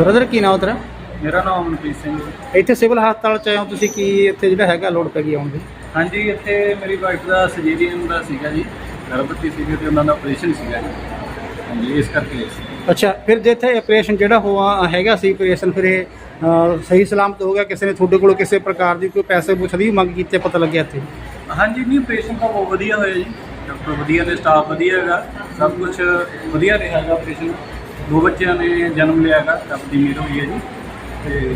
Brother ਕੀ ਨਾਮ ਤੇਰਾ? ਮੇਰਾ ਨਾਮ ਅਮਨਪ੍ਰੀਤ ਸਿੰਘ ਹੈ। ਇੱਥੇ ਸਿਵਲ ਹਸਪਤਾਲ ਚ ਆਏ ਹੋ ਤੁਸੀਂ ਕੀ ਇੱਥੇ ਜਿਹੜਾ ਹੈਗਾ ਲੋਡ ਪੈ ਗਈ ਆਉਣ ਦੀ? ਹਾਂਜੀ ਇੱਥੇ ਮੇਰੀ ਵਾਈਫ ਦਾ ਸਰਜਰੀਅਨ ਦਾ ਸੀਗਾ ਜੀ ਗਰਭਵਤੀ ਸੀਗੀ ਤੇ ਉਹਨਾਂ ਦਾ ਆਪਰੇਸ਼ਨ ਸੀਗਾ ਜੀ। ਹਾਂਜੀ ਇਸ ਕਰਕੇ ਆਏ ਸੀ। ਅੱਛਾ ਫਿਰ ਜੇ ਇੱਥੇ ਆਪਰੇਸ਼ਨ ਜਿਹੜਾ ਹੋਆ ਹੈਗਾ ਸੀ ਆਪਰੇਸ਼ਨ ਫਿਰ ਇਹ ਅਹ, ਸਹੀ ਸਲਾਮਤ ਹੋ ਗਿਆ ਕਿਸੇ ਨੇ ਤੁਹਾਡੇ ਕੋਲੋਂ ਕਿਸੇ ਪ੍ਰਕਾਰ ਦੀ ਕੋਈ ਪੈਸੇ ਪੁੱਛ ਦੀ ਮੰਗ ਕੀਤੀ ਪਤਾ ਲੱਗਿਆ ਇੱਥੇ? ਹਾਂਜੀ ਨਹੀਂ ਆਪਰੇਸ਼ਨ ਤਾਂ ਬਹੁਤ ਵਧੀਆ ਹੋਇਆ ਜੀ। ਡਾਕਟਰ ਵਧੀਆ ਨੇ ਸਟਾਫ ਵਧੀਆ ਹੈਗਾ ਸਭ ਕੁਝ ਵਧੀਆ ਰਿਹਾ ਹੈਗਾ ਆਪਰੇਸ਼ਨ ਦੋ ਬੱਚਿਆਂ ਨੇ ਜਨਮ ਲਿਆ ਹੈਗਾ ਦੀ ਮਿਹਰ ਹੋਈ ਹੈ ਜੀ। ਤੇ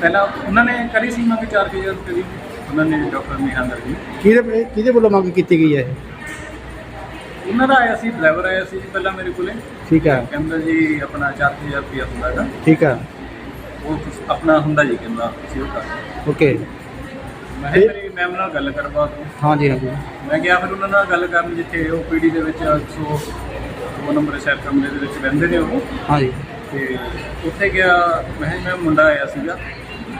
ਪਹਿਲਾਂ ਉਹਨਾਂ ਨੇ ਕਰੀ ਸੀ ਮੰਗ 4000 ਰੁਪਏ ਦੀ। ਉਹਨਾਂ ਨੇ ਡਾਕਟਰ ਨਿਹਾਂਦਰ ਜੀ। ਕਿਹਦੇ ਕਿਹਦੇ ਵੱਲੋਂ ਮੰਗ ਕੀਤੀ ਗਈ ਹੈ ਇਹ? ਉਹਨਾਂ ਦਾ ਆਇਆ ਸੀ ਡਰਾਈਵਰ ਆਇਆ ਸੀ ਜੀ ਪਹਿਲਾਂ ਮੇਰੇ ਕੋਲੇ। ਠੀਕ ਹੈ ਕਹਿੰਦਾ ਜੀ ਆਪਣਾ 4000 ਰੁਪਏ ਹੁੰਦਾ ਹੈਗਾ। ਠੀਕ ਹੈ ਉਹ ਤੁਸੀਂ ਆਪਣਾ ਹੁੰਦਾ ਜੀ ਕਹਿੰਦਾ ਤੁਸੀਂ ਉਹ ਕਰ ਓਕੇ। ਮੈਂ ਕਿਹਾ ਮੇਰੀ ਮੈਮ ਨਾਲ ਗੱਲ ਕਰਵਾ ਦੋ ਹਾਂਜੀ ਹਾਂਜੀ। ਮੈਂ ਗਿਆ ਫਿਰ ਉਹਨਾਂ ਨਾਲ ਗੱਲ ਕਰਨ ਜਿੱਥੇ ਉਹ ਪੀਡੀ ਦੇ ਵਿੱਚ 100 ਉਹ ਨੰਬਰ ਰਿਸੈਪ ਕਮਰੇ ਦੇ ਵਿੱਚ ਰਹਿੰਦੇ ਨੇ ਉਹ। ਹਾਂਜੀ। ਤੇ ਉੱਥੇ ਗਿਆ ਮੈਂ ਕਿਹਾ ਮੈਂ ਮੁੰਡਾ ਆਇਆ ਸੀਗਾ।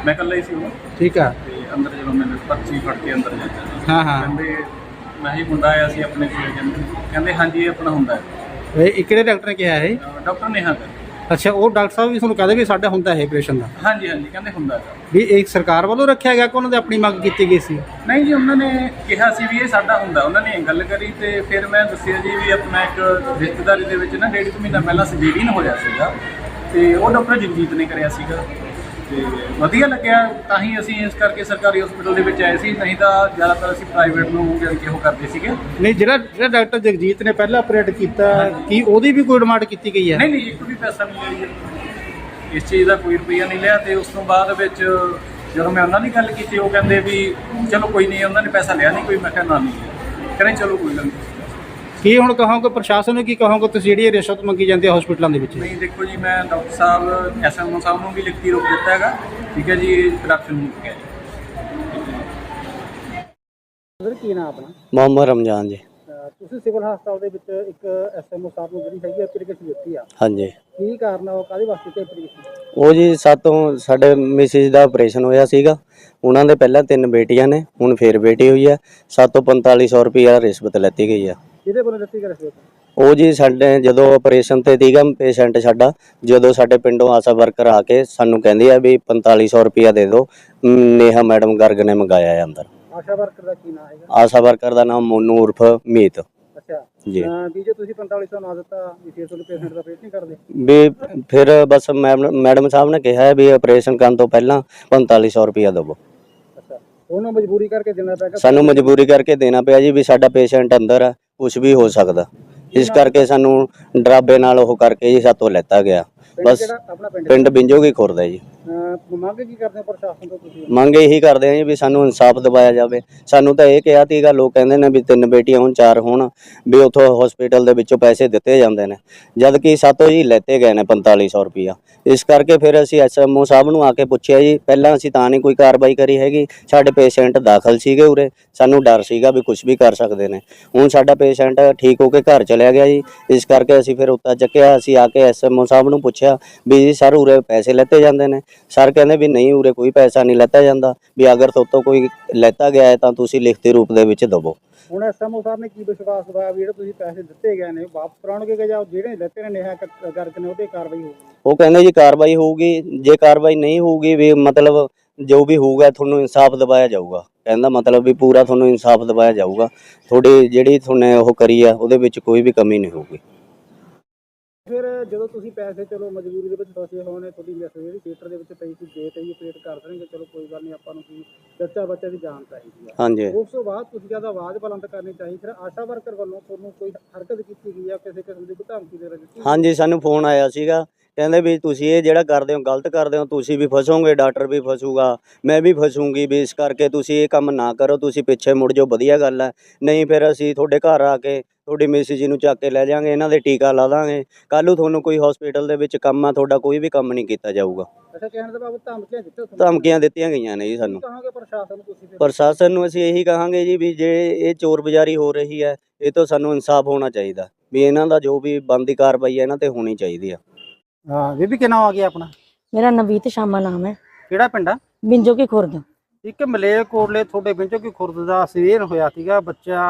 ਮੈਂ ਇਕੱਲਾ ਹੀ ਸੀ ਉਹ। ਠੀਕ ਹੈ ਤੇ ਅੰਦਰ ਜਦੋਂ ਮੈਨੂੰ ਪਰਚੀ ਫੜ ਕੇ ਅੰਦਰ ਜਾ ਹਾਂ ਹਾਂ। ਕਹਿੰਦੇ ਮੈਂ ਹੀ ਮੁੰਡਾ ਆਇਆ ਸੀ ਆਪਣੇ ਕੋਲ। ਕਹਿੰਦੇ ਹਾਂਜੀ ਇਹ ਆਪਣਾ ਹੁੰਦਾ ਹੈ। ਇਹ ਕਿਹੜੇ ਡਾਕਟਰ ਨੇ ਕਿਹਾ ਹੈ ਡਾਕਟਰ ਨੇਹਾ ਕਰ ਅੱਛਾ ਉਹ ਡਾਕਟਰ ਸਾਹਿਬ ਵੀ ਤੁਹਾਨੂੰ ਕਹਦੇ ਵੀ ਸਾਡਾ ਹੁੰਦਾ ਹੈ ਆਪਰੇਸ਼ਨ ਦਾ? ਹਾਂਜੀ ਹਾਂਜੀ ਕਹਿੰਦੇ ਹੁੰਦਾ ਹੈ ਵੀ ਇਹ ਸਰਕਾਰ ਵੱਲੋਂ ਰੱਖਿਆ ਗਿਆ ਕਿ ਉਹਨਾਂ ਦੇ ਆਪਣੀ ਮੰਗ ਕੀਤੀ ਗਈ ਸੀ? ਨਹੀਂ ਜੀ ਉਹਨਾਂ ਨੇ ਕਿਹਾ ਸੀ ਵੀ ਇਹ ਸਾਡਾ ਹੁੰਦਾ। ਉਹਨਾਂ ਨੇ ਗੱਲ ਕਰੀ ਤੇ ਫਿਰ ਮੈਂ ਦੱਸਿਆ ਜੀ ਵੀ ਆਪਣਾ ਇੱਕ ਰਿਸ਼ਤੇਦਾਰੀ ਦੇ ਵਿੱਚ ਨਾ ਡੇਢ ਕੁ ਮਹੀਨਾ ਪਹਿਲਾਂ ਸਰਜਰੀਨ ਹੋਇਆ ਸੀਗਾ ਤੇ ਉਹ ਡਾਕਟਰ ਜਗਜੀਤ ਨੇ ਕਰਿਆ ਸੀਗਾ। ਤੇ ਵਧੀਆ ਲੱਗਿਆ ਤਾਂ ਹੀ ਅਸੀਂ ਇਸ ਕਰਕੇ ਸਰਕਾਰੀ ਹਸਪੀਟਲ ਦੇ ਵਿੱਚ ਆਏ ਸੀ। ਨਹੀਂ ਤਾਂ ਜ਼ਿਆਦਾਤਰ ਅਸੀਂ ਪ੍ਰਾਈਵੇਟ ਨੂੰ ਜਾਣੀ ਕਿ ਉਹ ਕਰਦੇ ਸੀਗੇ। ਨਹੀਂ ਜਿਹੜਾ ਜਿਹੜਾ ਡਾਕਟਰ ਜਗਜੀਤ ਨੇ ਪਹਿਲਾਂ ਆਪਰੇਟ ਕੀਤਾ ਕੀ ਉਹਦੀ ਵੀ ਕੋਈ ਡਿਮਾਂਡ ਕੀਤੀ ਗਈ ਹੈ? ਨਹੀਂ ਨਹੀਂ ਇੱਕ ਵੀ ਪੈਸਾ ਨਹੀਂ ਲਿਆ ਜੀ। ਇਸ ਚੀਜ਼ ਦਾ ਕੋਈ ਰੁਪਈਆ ਨਹੀਂ ਲਿਆ ਤੇ ਉਸ ਤੋਂ ਬਾਅਦ ਵਿੱਚ ਜਦੋਂ ਮੈਂ ਉਹਨਾਂ ਦੀ ਗੱਲ ਕੀਤੀ ਉਹ ਕਹਿੰਦੇ ਵੀ ਚਲੋ ਕੋਈ ਨਹੀਂ ਉਹਨਾਂ ਨੇ ਪੈਸਾ ਲਿਆ ਨਹੀਂ ਕੋਈ ਮੈਂ ਕਿਹਾ ਨਾ ਨਹੀਂ। ਕਹਿੰਦੇ ਚਲੋ ਕੋਈ ਗੱਲ ਨਹੀਂ। ਕੀ ਹੁਣ ਕਹੋਗੇ ਪ੍ਰਸ਼ਾਸਨ ਨੂੰ ਕੀ ਕਹੋਗੇ ਤੁਸੀਂ ਜਿਹੜੀ ਇਹ ਰਿਸ਼ਵਤ ਮੰਗੀ ਜਾਂਦੀ ਹੈ ਹਸਪੀਟਲਾਂ ਦੇ ਵਿੱਚ? ਨਹੀਂ ਦੇਖੋ ਜੀ ਮੈਂ ਡਾਕਟਰ ਸਾਹਿਬ ਐਸਐਮਓ ਸਾਹਿਬ ਨੂੰ ਵੀ ਲਿਖਤੀ ਰੋਕ ਦਿੱਤਾ ਹੈਗਾ। ਠੀਕ ਹੈ ਜੀ ਪ੍ਰੋਡਕਸ਼ਨ ਨਹੀਂ ਹੈ ਸਰ ਕੀ ਨਾਮ ਆਪਣਾ? ਮੁਹੰਮਦ ਰਮਜ਼ਾਨ ਜੀ। ਤੁਸੀਂ ਸਿਵਲ ਹਸਪਤਾਲ ਦੇ ਵਿੱਚ ਇੱਕ ਐਸਐਮਓ ਸਾਹਿਬ ਨੂੰ ਜਿਹੜੀ ਹੈਗੀ ਐਪਲੀਕੇਸ਼ਨ ਦਿੱਤੀ ਆ। ਹਾਂਜੀ। ਕੀ ਕਾਰਨ ਆ ਉਹ ਕਾਹਦੇ ਵਾਸਤੇ ਤੇ ਐਪਲੀਕੇਸ਼ਨ ਉਹ ਜੀ ਸਾਤੋਂ ਸਾਡੇ ਮਿਸਿਸ ਦਾ ਆਪਰੇਸ਼ਨ ਹੋਇਆ ਸੀਗਾ। ਉਹਨਾਂ ਦੇ ਪਹਿਲਾਂ ਤਿੰਨ ਬੇਟੀਆਂ ਨੇ ਹੁਣ ਫੇਰ ਬੇਟੀ ਹੋਈ ਹੈ। ਸਾਤੋਂ 4500 ਰੁਪਇਆ ਰਿਸ਼ਵਤ ਲੈਤੀ ਗਈ ਆ। ਕਿਹਦੇ ਵੱਲੋਂ ਦਿੱਤੀ ਗਈ ਰਿਸ਼ਵਤ ਉਹ ਜੀ ਸਾਡੇ ਜਦੋਂ ਆਪਰੇਸ਼ਨ ਤੇ ਸੀਗਾ ਪੇਸ਼ੈਂਟ ਸਾਡਾ ਜਦੋਂ ਸਾਡੇ ਪਿੰਡੋਂ ਆਸਾ ਵਰਕਰ ਆ ਕੇ ਸਾਨੂੰ ਕਹਿੰਦੀ ਆ ਵੀ 4500 ਰੁਪਇਆ ਦੇ ਦਿਓ। ਨੇਹਾ ਮੈਡਮ ਗਰਗ ਨੇ ਮੰਗਾਇਆ ਆ ਅੰਦਰ। ਆਸ਼ਾ ਵਰਕਰ ਦਾ ਕੀ ਨਾਮ ਹੈਗਾ? ਆਸਾ ਵਰਕਰ ਦਾ ਨਾਮ ਮੋਨੂ ਉਰਫ ਮੀਤ। ਅੱਛਾ। ਜੀ। ਅਹ ਵੀ ਜੇ ਤੁਸੀਂ 4500 ਨਾ ਦਿੱਤਾ ਵੀ ਫਿਰ ਤੁਹਾਨੂੰ ਪੇਸ਼ੈਂਟ ਦਾ ਆਪਰੇਟ ਨਹੀਂ ਕਰਦੇ? ਵੀ ਫਿਰ ਬਸ ਮੈਡਮ ਸਾਹਿਬ ਨੇ ਕਿਹਾ ਹੈ ਵੀ ਆਪਰੇਸ਼ਨ ਕਰਨ ਤੋਂ ਪਹਿਲਾਂ 4500 ਰੁਪਇਆ ਦੇਵੋ। ਅੱਛਾ। ਉਹਨੂੰ ਮਜਬੂਰੀ ਕਰਕੇ ਦੇਣਾ ਪੈਗਾ ਸਾਨੂੰ ਮਜਬੂਰੀ ਕਰਕੇ ਦੇਣਾ ਪਿਆ ਜੀ ਵੀ ਸਾਡਾ ਪੇਸ਼ੈਂਟ ਅੰਦਰ ਹੈ ਕੁਝ ਵੀ ਹੋ ਸਕਦਾ। ਇਸ ਕਰਕੇ ਸਾਨੂੰ ਡਰਾਬੇ ਨਾਲ ਉਹ ਕਰਕੇ ਜੀ ਸਾਤੋਂ ਲੈਤਾ ਗਿਆ। ਬਸ ਪਿੰਡ ਬਿੰਜੋਗੀ ਖੁਰਦਾ ਜੀ। ਮੰਗ ਕੀ ਕਰਦੇ ਪ੍ਰਸ਼ਾਸਨ ਤੋਂ ਤੁਸੀਂ? ਮੰਗ ਇਹੀ ਕਰਦੇ ਆ ਜੀ ਵੀ ਸਾਨੂੰ ਇਨਸਾਫ ਦਿਵਾਇਆ ਜਾਵੇ। ਸਾਨੂੰ ਤਾਂ ਇਹ ਕਿਹਾ ਤੀਗਾ ਲੋਕ ਕਹਿੰਦੇ ਨੇ ਵੀ ਤਿੰਨ ਬੇਟੀਆਂ ਹੋਣ ਚਾਰ ਹੋਣ ਵੀ ਉਥੋਂ ਹਸਪੀਟਲ ਦੇ ਵਿੱਚੋਂ ਪੈਸੇ ਦਿੱਤੇ ਜਾਂਦੇ ਨੇ। ਜਦ ਕਿ ਸਾਤੋਂ ਜੀ ਲੈਤੇ ਗਏ ਨੇ 4500 ਰੁਪਇਆ। ਇਸ ਕਰਕੇ ਫਿਰ ਅਸੀਂ ਐਸਐਮਓ ਸਾਹਿਬ ਨੂੰ ਆ ਕੇ ਪੁੱਛਿਆ ਜੀ ਪਹਿਲਾਂ ਅਸੀਂ ਤਾਂ ਨਹੀਂ ਕੋਈ ਕਾਰਵਾਈ ਕਰੀ ਹੈਗੀ। ਸਾਡੇ ਪੇਸ਼ੈਂਟ ਦਾਖਲ ਸੀਗੇ ਉਰੇ। ਸਾਨੂੰ ਡਰ ਸੀਗਾ ਵੀ ਕੁਝ ਵੀ ਕਰ ਸਕਦੇ ਨੇ। ਹੁਣ ਸਾਡਾ ਪੇਸ਼ੈਂਟ ਠੀਕ ਹੋ ਕੇ ਘਰ ਚਲਿਆ ਗਿਆ ਜੀ। ਇਸ ਕਰਕੇ ਅਸੀਂ ਫਿਰ ਉੱਤਾ ਚੱਕਿਆ ਅਸੀਂ ਆ ਕੇ ਐਸਐਮਓ ਸਾਹਿਬ ਨੂੰ ਪੁੱਛਿਆ ਵੀ ਜੀ ਸਰ ਉਰੇ ਪੈਸੇ ਲੈਤੇ ਜਾਂਦੇ ਨੇ। ਸਰ ਕਹਿੰਦੇ ਵੀ ਨਹੀਂ ਉਰੇ ਕੋਈ ਪੈਸਾ ਨਹੀਂ ਲੈਤਾ ਜਾਂਦਾ। ਵੀ ਅਗਰ ਤੁਹਾਤੋਂ ਕੋਈ ਲੈਤਾ ਗਿਆ ਹੈ ਤਾਂ ਤੁਸੀਂ ਲਿਖਤੀ ਰੂਪ ਦੇ ਵਿੱਚ ਦਵੋ ਹੁਣ ਐਸਐਮਓ ਸਾਹਿਬ ਨੇ ਕੀ ਵਿਸ਼ਵਾਸ ਦਿਵਾਇਆ ਵੀ ਜਿਹੜੇ ਤੁਸੀਂ ਪੈਸੇ ਦਿੱਤੇ ਗਏ ਨੇ ਵਾਪਸ ਕਰਾਉਣਗੇ ਕਿ ਜਾਂ ਜਿਹੜੇ ਦਿੱਤੇ ਨੇ ਨੇਹਾ ਕ- ਗਰਗ ਨੇ ਉਹਦੇ ਕਾਰਵਾਈ ਹੋਊਗੀ? ਉਹ ਕਹਿੰਦੇ ਜੀ ਕਾਰਵਾਈ ਹੋਊਗੀ। ਜੇ ਕਾਰਵਾਈ ਨਹੀਂ ਹੋਊਗੀ ਵੀ ਮਤਲਬ ਜੋ ਵੀ ਹੋਊਗਾ ਤੁਹਾਨੂੰ ਇਨਸਾਫ ਦਿਵਾਇਆ ਜਾਊਗਾ। ਕਹਿੰਦਾ ਮਤਲਬ ਵੀ ਪੂਰਾ ਤੁਹਾਨੂੰ ਇਨਸਾਫ ਦਿਵਾਇਆ ਜਾਊਗਾ। ਤੁਹਾਡੀ ਜਿਹੜੀ ਤੁਹਾਨੇ ਉਹ ਕਰੀ ਆ ਉਹਦੇ ਵਿੱਚ ਕੋਈ ਵੀ ਕਮੀ ਨਹੀਂ ਹੋਊਗੀ। ਫਿਰ ਜਦੋਂ ਤੁਸੀਂ ਪੈਸੇ ਚਲੋ ਮਜਬੂਰੀ ਦੇ ਵਿੱਚ ਫਸੇ ਹੋਣੇ ਤੁਹਾਡੀ ਮੈਸੇਜ ਜਿਹੜੀ ਥੀਏਟਰ ਦੇ ਵਿੱਚ ਪਈ ਸੀ ਜੇ ਤੇ ਹੀ ਆਪਰੇਟ ਕਰ ਦੇਣਗੇ ਚਲੋ ਕੋਈ ਗੱਲ ਨਹੀਂ ਆਪਾਂ ਨੂੰ ਕੀ ਬੱਚਾ ਬੱਚੇ ਦੀ ਜਾਨ ਚਾਹੀਦੀ ਆ। ਹਾਂਜੀ। ਉਸ ਤੋਂ ਬਾਅਦ ਤੁਸੀਂ ਜਦ ਆਵਾਜ਼ ਬੁਲੰਦ ਕਰਨੀ ਚਾਹੀ ਫਿਰ ਆਸ਼ਾ ਵਰਕਰ ਵੱਲੋਂ ਤੁਹਾਨੂੰ ਕੋਈ ਹਰਕਤ ਕੀਤੀ ਗਈ ਆ ਕਿਸੇ ਕਿਸਮ ਦੀ ਧਮਕੀ ਦੇ ਦਿੱਤੀ ਹਾਂਜੀ ਸਾਨੂੰ ਫੋਨ ਆਇਆ ਸੀਗਾ ਕਹਿੰਦੇ ਵੀ ਤੁਸੀਂ ਇਹ ਜਿਹੜਾ ਕਰਦੇ ਹੋ ਗਲਤ ਕਰਦੇ ਹੋ ਤੁਸੀਂ ਵੀ ਫਸੋਗੇ ਡਾਕਟਰ ਵੀ ਫਸੂਗਾ ਮੈਂ ਵੀ ਫਸੂੰਗੀ ਵੀ ਇਸ ਕਰਕੇ ਤੁਸੀਂ ਇਹ ਕੰਮ ਨਾ ਕਰੋ ਤੁਸੀਂ ਪਿੱਛੇ ਮੁੜ ਜਾਓ ਵਧੀਆ ਗੱਲ ਹੈ ਨਹੀਂ ਫਿਰ ਅਸੀਂ ਤੁਹਾਡੇ ਘਰ ਆ ਕੇ ਤੁਹਾਡੀ ਮਿਸਿਸ ਜੀ ਨੂੰ ਚੱਕ ਕੇ ਲੈ ਜਾਾਂਗੇ ਇਹਨਾਂ ਦੇ ਟੀਕਾ ਲਾ ਦਾਂਗੇ। ਕੱਲ੍ਹ ਨੂੰ ਤੁਹਾਨੂੰ ਕੋਈ ਹਸਪੀਟਲ ਦੇ ਵਿੱਚ ਕੰਮ ਆ ਤੁਹਾਡਾ ਕੋਈ ਵੀ ਕੰਮ ਨਹੀਂ ਕੀਤਾ ਜਾਊਗਾ। ਅੱਛਾ ਕਹਿਣ ਦਾ ਬਾਬਤ ਧਮਕੀਆਂ ਦਿੱਤੀਆਂ ਗਈਆਂ ਨੇ ਜੀ ਸਾਨੂੰ। ਕਹਾਂਗੇ ਪ੍ਰਸ਼ਾਸਨ ਨੂੰ ਤੁਸੀਂ ਫਿਰ? ਪ੍ਰਸ਼ਾਸਨ ਨੂੰ ਅਸੀਂ ਇਹੀ ਕਹਾਂਗੇ ਜੀ ਵੀ ਜੇ ਇਹ ਚੋਰ ਬਜ਼ਾਰੀ ਹੋ ਰਹੀ ਹੈ ਇਹ ਤੋਂ ਸਾਨੂੰ ਇਨਸਾਫ ਹੋਣਾ ਚਾਹੀਦਾ। ਵੀ ਇਹਨਾਂ ਦਾ ਜੋ ਵੀ ਬਣਦੀ ਕਾਰਵਾਈ ਹੈ ਇਹਨਾਂ ਤੇ ਹੋਣੀ ਚਾਹੀਦੀ ਆ। ਹਾਂ ਬੀਬੀ ਕਿੰਨਾ ਆ ਗਿਆ ਆਪਣਾ? ਮੇਰਾ ਨਵੀਤ ਸ਼ਾਮਾ ਨਾਮ ਹੈ। ਕਿਹੜਾ ਪਿੰਡ ਆ? ਬਿੰਜੋ ਕੀ ਖੁਰਦ। ਇੱਕ ਮਲੇਰਕੋਟਲੇ ਤੁਹਾਡੇ ਵਿੱਚੋਂ ਕੋਈ ਖੁਰਦ ਦਾ ਸੀਜ਼ਨ ਹੋਇਆ ਸੀਗਾ ਬੱਚਾ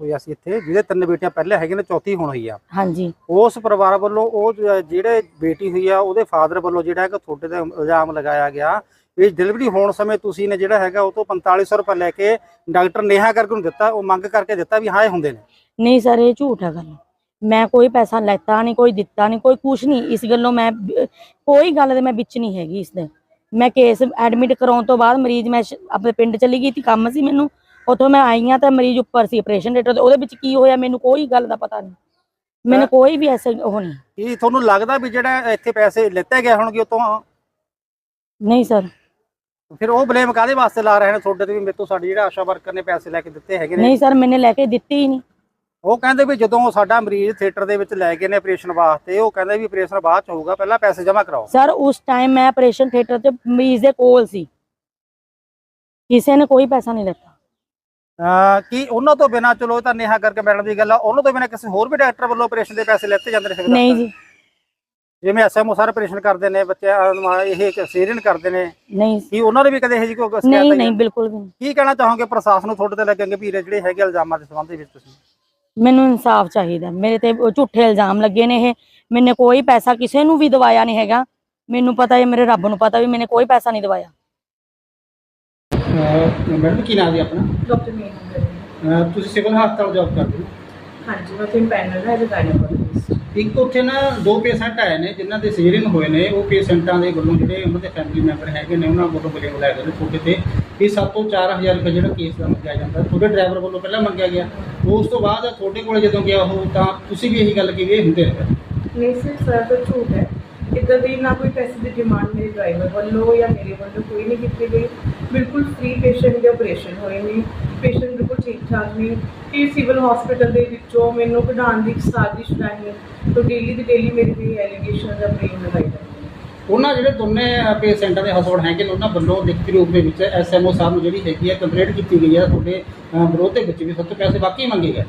ਹੋਇਆ ਸੀ ਇੱਥੇ ਜਿਹਦੇ ਤਿੰਨ ਬੇਟੀਆਂ ਪਹਿਲੇ ਹੈਗੇ ਨੇ ਚੌਥੀ ਹੁਣ ਹੋਈ ਆ। ਹਾਂਜੀ। ਉਸ ਪਰਿਵਾਰ ਵੱਲੋਂ ਉਹ ਜ- ਜਿਹੜੇ ਬੇਟੀ ਹੋਈ ਆ ਉਹਦੇ ਫਾਦਰ ਵੱਲੋਂ ਜਿਹੜਾ ਹੈਗਾ ਤੁਹਾਡੇ ਤੇ ਇਲਜ਼ਾਮ ਲਗਾਇਆ ਗਿਆ। ਵੀ ਡਿਲੀਵਰੀ ਹੋਣ ਸਮੇਂ ਤੁਸੀਂ ਨੇ ਜਿਹੜਾ ਹੈਗਾ ਉਹ ਤੋਂ 4500 ਰੁਪਏ ਲੈ ਕੇ ਡਾਕਟਰ ਨੇਹਾ ਕਰਕੇ ਨੂੰ ਦਿੱਤਾ ਉਹ ਮੰਗ ਕਰਕੇ ਦਿੱਤਾ ਵੀ ਹਾਂ ਇਹ ਹੁੰਦੇ ਨੇ। ਨਹੀਂ ਸਰ ਇਹ ਝੂਠ ਹੈ ਗੱਲ। ਮੈਂ ਕੋਈ ਪੈਸਾ ਲੈਤਾ ਨਹੀਂ ਕੋਈ ਦਿੱਤਾ ਨਹੀਂ ਕੋਈ ਕੁਛ ਨਹੀਂ। ਇਸ ਗੱਲੋਂ ਮੈਂ ਬ- ਕੋਈ ਗੱਲ ਦੇ ਮੈਂ ਵਿੱਚ ਨਹੀਂ ਹੈਗੀ ਇਸ ਦੇ। ਮੈਂ ਕੇਸ ਐਡਮਿਟ ਕਰਾਉਣ ਤੋਂ ਬਾਅਦ ਮਰੀਜ਼ ਮੈਂ ਆਪਣੇ ਪਿੰਡ ਚਲੀ ਗਈ ਸੀ ਕੰਮ ਸੀ ਮੈਨੂੰ ਉੱਥੋਂ ਮੈਂ ਆਈ ਹਾਂ ਤਾਂ ਮਰੀਜ਼ ਉੱਪਰ ਸੀ ਆਪਰੇਸ਼ਨ ਥੀਏਟਰ ਤੇ ਉਹਦੇ ਵਿੱਚ ਕੀ ਹੋਇਆ ਮੈਨੂੰ ਕੋਈ ਗੱਲ ਦਾ ਪਤਾ ਨਹੀਂ। ਮੈਨੂੰ ਕੋਈ ਵੀ ਐਸੇ ਉਹ ਨਹੀਂ। ਕੀ ਤੁਹਾਨੂੰ ਲੱਗਦਾ ਵੀ ਜਿਹੜਾ ਇੱਥੇ ਪੈਸੇ ਲੈਤੇ ਗਏ ਹੋਣਗੇ ਉਤੋਂ ਨਹੀਂ ਸਰ। ਫਿਰ ਉਹ ਬਲੇਮ ਕਾਦੇ ਵਾਸਤੇ ਲਾ ਰਹੇ ਨੇ? ਤੁਹਾਡੇ ਤੇ ਵੀ ਮੇਰੇ ਤੋਂ ਸਾਡੀ ਜਿਹੜਾ ਆਸ਼ਾ ਵਰਕਰ ਨੇ ਪੈਸੇ ਲੈ ਕੇ ਦਿੱਤੇ ਹੈਗੇ ਨੇ। ਨਹੀਂ ਸਰ ਮੈਨੇ ਲੈ ਕੇ ਦਿੱਤੀ ਹੀ ਨਹੀਂ। ਉਹ ਕਹਿੰਦੇ ਵੀ ਜਦੋਂ ਸਾਡਾ ਮਰੀਜ਼ ਥੀਏਟਰ ਦੇ ਵਿੱਚ ਲੈ ਗਏ ਨੇ ਆਪਰੇਸ਼ਨ ਵਾਸਤੇ ਉਹ ਕਹਿੰਦੇ ਵੀ ਆਪਰੇਸ਼ਨ ਬਾਅਦ ਚ ਹੋਊਗਾ ਪਹਿਲਾਂ ਪੈਸੇ ਜਮ੍ਹਾਂ ਕਰਾਓ। ਸਰ ਉਸ ਟਾਈਮ ਮੈਂ ਆਪਰੇਸ਼ਨ ਥੀਏਟਰ ਤੇ ਮਰੀਜ਼ ਦੇ ਕੋਲ ਸੀ। ਕਿਸੇ ਨੇ ਕੋਈ ਪੈਸਾ ਨਹੀਂ ਦਿੱਤਾ। ਅਹ ਕੀ ਉਹਨਾਂ ਤੋਂ ਬਿਨਾ ਚਲੋ ਇਹ ਤਾਂ ਨੇਹਾ ਕਰਕੇ ਮੈਡਮ ਦੀ ਗੱਲ ਆ ਉਹਨਾਂ ਤੋਂ ਬਿਨਾ ਕਿਸੇ ਹੋਰ ਵੀ ਡਾਕਟਰ ਵੱਲੋਂ ਆਪਰੇਸ਼ਨ ਦੇ ਪੈਸੇ ਲੈਤੇ ਜਾਂਦੇ ਨੇ ਸਿਵਲ ਨਹੀਂ ਹਸਪਤਾਲ? ਜੀ। ਜਿਵੇਂ ਐਸਐਮਓ ਸਾਰੇ ਆਪਰੇਸ਼ਨ ਕਰਦੇ ਨੇ ਬੱਚਿਆਂ ਨੂੰ ਇਹ ਸੀਰੀਅਨ ਕਰਦੇ ਨੇ। ਨਹੀਂ। ਕੀ ਉਹਨਾਂ ਨੇ ਵੀ ਕਦੇ ਇਹ ਜੀ ਕੋਈ ਸ਼ਿਕਾਇਤ ਨਹੀਂ ਆਈ ਨਹੀਂ? ਬਿਲਕੁਲ ਵੀ ਨਹੀਂ। ਕੀ ਕਹਿਣਾ ਚਾਹੋਗੇ ਪ੍ਰਸ਼ਾਸਨ ਨੂੰ ਤੁਹਾਡੇ ਤੇ ਲੱਗੇ ਗੰਭੀਰ ਜਿਹੜੇ ਹੈਗੇ ਇਲਜ਼ਾਮਾਂ ਦੇ ਸੰਬੰਧ ਦੇ ਵਿੱਚ ਤੁਸੀਂ? ਮੈਨੂੰ ਇਨਸਾਫ ਚਾਹੀਦਾ। ਮੇਰੇ ਤੇ ਉਹ ਝੂਠੇ ਇਲਜ਼ਾਮ ਲੱਗੇ ਨੇ ਇਹ। ਮੈਨੇ ਕੋਈ ਪੈਸਾ ਕਿਸੇ ਨੂੰ ਵੀ ਦਵਾਇਆ ਨਹੀਂ ਹੈਗਾ। ਮੈਨੂੰ ਪਤਾ ਹੈ ਮੇਰੇ ਰੱਬ ਨੂੰ ਪਤਾ ਵੀ ਮੈਨੇ ਕੋਈ ਪੈਸਾ ਨਹੀਂ ਦਵਾਇਆ। ਮੈਡਮ ਕੀ ਨਾਮ ਹੈ ਆਪਣਾ? ਡਾਕਟਰ ਮੇਹਨ ਤੁਸੀਂ ਸਿਵਲ ਹਸਪਤਾਲ ਜੌਬ ਕਰਦੇ ਹੋ? ਹਾਂਜੀ ਮੈਂ ਫਿਰ ਪੈਨਲ ਹੈ ਐਜ਼ ਗਾਇਨੋਕੋਲੋਜਿਸਟ ਇੱਕ ਉੱਥੇ ਨਾ ਦੋ ਪੇਸ਼ੈਂਟ ਆਏ ਨੇ ਜਿਨ੍ਹਾਂ ਦੇ ਸੀਰੀਅਨ ਹੋਏ ਨੇ। ਉਹ ਪੇਸ਼ੈਂਟਾਂ ਦੇ ਵੱਲੋਂ ਜਿਹੜੇ ਉਹਨਾਂ ਦੇ ਫੈਮਿਲੀ ਮੈਂਬਰ ਹੈਗੇ ਨੇ ਉਹਨਾਂ ਵੱਲੋਂ ਬਲੇ ਬੁਲਾਏ ਗਏ ਨੇ ਤੁਹਾਡੇ ਤੇ। ਵੀ 7 ਤੋਂ 4000 ਰੁਪਏ ਜਿਹੜਾ ਕੇਸ ਦਾ ਮੰਗਿਆ ਜਾਂਦਾ। ਤੁਹਾਡੇ ਡਰਾਈਵਰ ਵੱਲੋਂ ਪਹਿਲਾਂ ਮੰਗਿਆ ਗਿਆ? ਉਸ ਤੋਂ ਬਾਅਦ ਤੁਹਾਡੇ ਕੋਲ ਜਦੋਂ ਗਿਆ ਉਹ, ਤਾਂ ਤੁਸੀਂ ਵੀ ਇਹੀ ਗੱਲ ਕਹੀ, ਇਹ ਹੁੰਦੇ ਨੇ ਨਹੀਂ ਸਿਰ, ਸਰ ਤਾਂ ਝੂਠ ਹੈ। ਇੱਦਾਂ ਦੀ ਨਾ ਕੋਈ ਪੈਸੇ ਦੀ ਡਿਮਾਂਡ ਮੇਰੇ ਡਰਾਈਵਰ ਵੱਲੋਂ ਜਾਂ ਮੇਰੇ ਵੱਲੋਂ ਕੋਈ ਨਹੀਂ ਕੀਤੀ ਗਈ। ਬਿਲਕੁਲ ਫ੍ਰੀ ਪੇਸ਼ੈਂਟ ਦੇ ਆਪਰੇਸ਼ਨ ਹੋਏ ਨੇ। ਪੇਸ਼ੈਂਟ ਬਿਲਕੁਲ ਠੀਕ ਠਾਕ ਨੇ। ਕਿ ਸਿਵਲ ਹਸਪੀਟਲ ਦੇ ਵਿੱਚੋਂ ਮੈਨੂੰ ਕਢਾਉਣ ਦੀ ਸਾਜ਼ਿਸ਼ ਰਾਹੀਂ ਤੋਂ ਡੇਲੀ ਦੀ ਡੇਲੀ ਮੇਰੇ ਤੇ ਐਲੀਗੇਸ਼ਨ ਦਾ ਬਲੇਮ ਲਗਾਈ ਜਾਂਦੇ ਉਹਨਾਂ ਜਿਹੜੇ ਦੋਨੇ ਪੇਸ਼ੈਂਟਾਂ ਦੇ ਹਸਬੰਡ ਹੈਗੇ ਨੇ ਉਹਨਾਂ ਵੱਲੋਂ ਲਿਖਤੀ ਰੂਪ ਦੇ ਵਿੱਚ ਐਸਐਮਓ ਸਾਹਿਬ ਨੂੰ ਜਿਹੜੀ ਹੈਗੀ ਹੈ ਕੰਪਲੇਂਟ ਕੀਤੀ ਗਈ ਹੈ ਤੁਹਾਡੇ ਵਿਰੋਧ ਦੇ ਵਿੱਚ ਵੀ ਸੱਤ ਪੈਸੇ ਵਾਕਈ ਮੰਗੇ ਗਏ।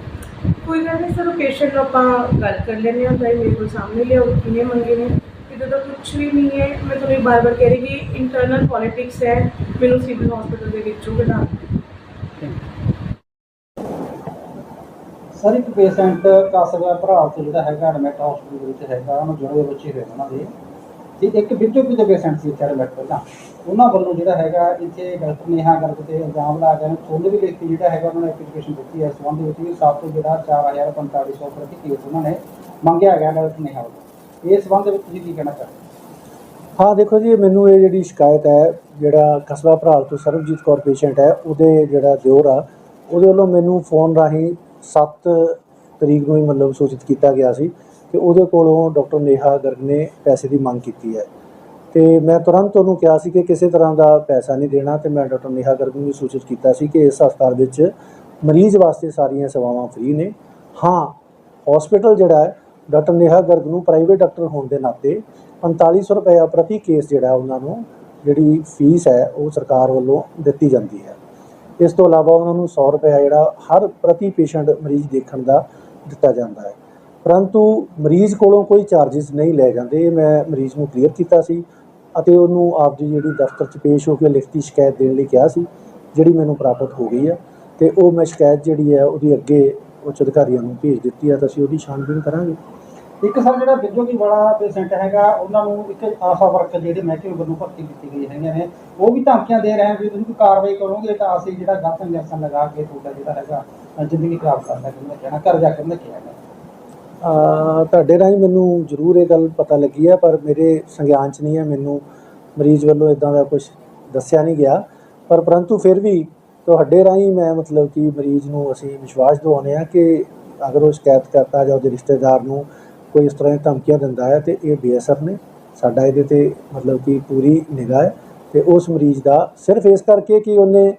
ਕੋਈ ਗੱਲ ਨਹੀਂ ਸਰ ਪੇਸ਼ੈਂਟ ਨੂੰ ਆਪਾਂ ਗੱਲ ਕਰ ਲੈਂਦੇ ਹਾਂ ਚਾਹੇ ਮੇਰੇ ਕੋਲ ਸਾਹਮਣੇ ਲਿਆਓ ਕਿਵੇਂ ਮੰਗੇ ਨੇ। ਇੱਦਾਂ ਦਾ ਕੁਝ ਵੀ ਨਹੀਂ ਹੈ। ਮੈਂ ਤੁਹਾਨੂੰ ਬਾਰ-ਬਾਰ ਕਹਿ ਰਹੀ ਕਿ ਇੰਟਰਨਲ ਪੋਲਿਟਿਕਸ ਹੈ ਮੈਨੂੰ ਸਿਵਲ ਹਸਪੀਟਲ ਦੇ ਵਿੱਚੋਂ ਕਢਾ ਸਰ ਇੱਕ ਪੇਸ਼ੈਂਟ ਕਸਬਾ ਭਰਾ ਤੋਂ ਜਿਹੜਾ ਹੈਗਾ ਐਡਮਿਟ ਹਸਪੀਟਲ ਦੇ ਵਿੱਚ ਹੈਗਾ ਉਹਨੂੰ ਜੁੜੇ ਬੱਚੇ ਹੋਏ ਨੇ ਉਹਨਾਂ ਦੇ ਤੇ ਇੱਕ ਵਿੱਚੋਂ ਵੀ ਪੇਸ਼ੈਂਟ ਸੀ ਇੱਥੇ ਐਡਮਿਟ ਪਹਿਲਾਂ ਉਹਨਾਂ ਵੱਲੋਂ ਜਿਹੜਾ ਹੈਗਾ, ਇੱਥੇ ਡਾਕਟਰ ਨੇਹਾ ਗਰਗ ਤੇ ਇਲਜ਼ਾਮ ਲਾ ਕੇ ਤੁਹਾਨੂੰ ਵੀ ਲਿਖ ਕੇ ਜਿਹੜਾ ਹੈਗਾ ਉਹਨਾਂ ਨੇ ਐਪਲੀਕੇਸ਼ਨ ਦਿੱਤੀ ਹੈ। ਇਸ ਸੰਬੰਧ ਵਿੱਚ ਵੀ ਸਭ ਤੋਂ ਜਿਹੜਾ 4450 ਪ੍ਰਤੀ ਕੇਸ ਉਹਨਾਂ ਨੇ ਮੰਗਿਆ ਗਿਆ ਡਾਕਟਰ ਨੇਹਾ ਵੱਲੋਂ। ਇਸ ਸੰਬੰਧ ਵਿੱਚ ਤੁਸੀਂ ਕੀ ਕਹਿਣਾ ਚਾਹੁੰਦੇ ਹਾਂ, ਦੇਖੋ ਜੀ, ਮੈਨੂੰ ਇਹ ਜਿਹੜੀ ਸ਼ਿਕਾਇਤ ਹੈ, ਜਿਹੜਾ ਕਸਬਾ ਭਰਾਲ ਤੋਂ ਸਰਬਜੀਤ ਕੌਰ ਪੇਸ਼ੈਂਟ ਹੈ, ਉਹਦੇ ਜਿਹੜਾ ਦਿਓਰ ਆ, ਉਹਦੇ ਵੱਲੋਂ ਮੈਨੂੰ ਫੋਨ ਰਾਹੀਂ 7 ਤਰੀਕ ਨੂੰ ਹੀ ਮਤਲਬ ਸੂਚਿਤ ਕੀਤਾ ਗਿਆ ਸੀ। ਕਿ ਉਹਦੇ ਕੋਲੋਂ ਡਾਕਟਰ ਨੇਹਾ ਗਰਗ ਨੇ ਪੈਸੇ ਦੀ ਮੰਗ ਕੀਤੀ ਹੈ। ਤੇ ਮੈਂ ਤੁਰੰਤ ਉਹਨੂੰ ਕਿਹਾ ਸੀ ਕਿ ਕਿਸੇ ਤਰ੍ਹਾਂ ਦਾ ਪੈਸਾ ਨਹੀਂ ਦੇਣਾ ਤੇ ਮੈਂ ਡਾਕਟਰ ਨੇਹਾ ਗਰਗ ਨੂੰ ਵੀ ਸੂਚਿਤ ਕੀਤਾ ਸੀ ਕਿ ਇਸ ਹਸਪਤਾਲ ਵਿੱਚ ਮਰੀਜ਼ ਵਾਸਤੇ ਸਾਰੀਆਂ ਸੇਵਾਵਾਂ ਫ੍ਰੀ ਨੇ। ਹਾਂ ਹਸਪੀਟਲ ਜਿਹੜਾ ਹੈ, ਡਾਕਟਰ ਨੇਹਾ ਗਰਗ ਨੂੰ ਪ੍ਰਾਈਵੇਟ ਡਾਕਟਰ ਹੋਣ ਦੇ ਨਾਤੇ 4500 ਰੁਪਏ ਪ੍ਰਤੀ ਕੇਸ ਜਿਹੜਾ ਉਹਨਾਂ ਨੂੰ ਜਿਹੜੀ ਫੀਸ ਹੈ, ਉਹ ਸਰਕਾਰ ਵੱਲੋਂ ਦਿੱਤੀ ਜਾਂਦੀ ਹੈ। ਇਸ ਤੋਂ ਇਲਾਵਾ ਉਹਨਾਂ ਨੂੰ 100 ਰੁਪਏ ਜਿਹੜਾ ਹਰ ਪ੍ਰਤੀ ਪੇਸ਼ੈਂਟ ਮਰੀਜ਼ ਦੇਖਣ ਦਾ ਦਿੱਤਾ ਜਾਂਦਾ ਹੈ। ਪਰੰਤੂ ਮਰੀਜ਼ ਕੋਲੋਂ ਕੋਈ ਚਾਰजेस ਨਹੀਂ ਲੈ ਜਾਂਦੇ। ਮੈਂ ਮਰੀਜ਼ ਨੂੰ ਕਲੀਅਰ ਕੀਤਾ ਸੀ ਅਤੇ ਉਹਨੂੰ ਆਪਦੀ ਜਿਹੜੀ ਦਫ਼ਤਰ 'ਚ ਪੇਸ਼ ਹੋ ਕੇ ਲਿਖਤੀ ਸ਼ਿਕਾਇਤ ਦੇਣ ਲਈ ਕਿਹਾ ਸੀ, ਜਿਹੜੀ ਮੈਨੂੰ ਪ੍ਰਾਪਤ ਹੋ ਗਈ ਹੈ ਤੇ ਉਹ ਮੈਂ ਸ਼ਿਕਾਇਤ ਜਿਹੜੀ ਹੈ ਉਹਦੀ ਅੱਗੇ ਉੱਚ ਅਧਿਕਾਰੀਆਂ ਨੂੰ ਭੇਜ ਦਿੱਤੀ ਹੈ ਤਾਂ ਅਸੀਂ ਉਹਦੀ ਛਾਣਬੀਣ ਕਰਾਂਗੇ। ਇੱਕ ਸਰ, ਜਿਹੜਾ ਬਿੱਜੋਗੀ ਵਾਲਾ ਪੇਸ਼ੈਂਟ ਹੈਗਾ, ਉਹਨਾਂ ਨੂੰ ਇੱਕ ਆਸ਼ਾ ਵਰਕਰ ਜਿਹੜੇ ਮਹਿਕਮੇ ਵੱਲੋਂ ਭਰਤੀ ਕੀਤੀ ਗਈ ਹੈਗੀਆਂ ਨੇ, ਉਹ ਵੀ ਧਮਕੀਆਂ ਦੇ ਰਹੇ ਵੀ ਤੁਸੀਂ ਕੋਈ ਕਾਰਵਾਈ ਕਰੋਗੇ ਤਾਂ ਅਸੀਂ ਜਿਹੜਾ ਗਲਤ ਇੰਜੈਕਸ਼ਨ ਲਗਾ ਕੇ ਤੁਹਾਡਾ ਜਿਹੜਾ ਹੈਗਾ, ਜ਼ਿੰਦਗੀ ਖਰਾਬ ਕਰ ਸਕਦੇ ਹਾਂ ਕਹਿਣਾ, ਘਰ ਜਾ ਕੇ ਉਹਨੇ ਕਿਹਾ ਹੈਗਾ। ਤੁਹਾਡੇ ਰਾਹੀਂ ਮੈਨੂੰ ਜ਼ਰੂਰ ਇਹ ਗੱਲ ਪਤਾ ਲੱਗੀ ਹੈ ਪਰ ਮੇਰੇ ਸੰਗਿਆਨ 'ਚ ਨਹੀਂ ਹੈ ਮੈਨੂੰ ਮਰੀਜ਼ ਵੱਲੋਂ ਇਦਾਂ ਦਾ ਕੁਝ ਦੱਸਿਆ ਨਹੀਂ ਗਿਆ। ਪਰ ਪਰੰਤੂ ਫਿਰ ਵੀ ਤੁਹਾਡੇ ਰਾਹੀਂ ਮੈਂ ਮਤਲਬ ਕਿ ਮਰੀਜ਼ ਨੂੰ ਅਸੀਂ ਵਿਸ਼ਵਾਸ ਦਿਵਾਉਂਦੇ ਹਾਂ ਕਿ ਅਗਰ ਉਹ ਸ਼ਿਕਾਇਤ ਕਰਤਾ ਜਾਂ ਉਹਦੇ ਰਿਸ਼ਤੇਦਾਰ ਨੂੰ ਕੋਈ ਇਸ ਤਰ੍ਹਾਂ ਦੀ ਧਮਕੀਆਂ ਦਿੰਦਾ ਹੈ ਤੇ ਇਹ ਬੇਅਸਰ ਨੇ। ਸਾਡਾ ਇਹਦੇ ਤੇ ਮਤਲਬ ਕਿ ਪੂਰੀ ਨਿਗਾਹ ਹੈ ਤੇ ਉਸ ਮਰੀਜ਼ ਦਾ ਸਿਰਫ ਇਸ ਕਰਕੇ ਕਿ ਉਹਨੇ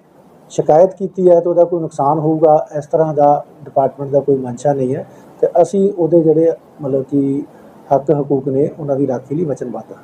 ਸ਼ਿਕਾਇਤ ਕੀਤੀ ਹੈ ਤਾਂ ਉਹਦਾ ਕੋਈ ਨੁਕਸਾਨ ਹੋਊਗਾ, ਇਸ ਤਰ੍ਹਾਂ ਦਾ ਡਿਪਾਰਟਮੈਂਟ ਦਾ ਕੋਈ ਮਨਸ਼ਾ ਨਹੀਂ ਹੈ। ਤੇ ਅਸੀਂ ਉਹਦੇ ਜਿਹੜੇ ਮਤਲਬ ਕਿ ਹੱਕ ਹਕੂਕ ਨੇ ਉਹਨਾਂ ਦੀ ਰਾਖੀ ਲਈ ਵਚਨਬੱਧ ਹਾਂ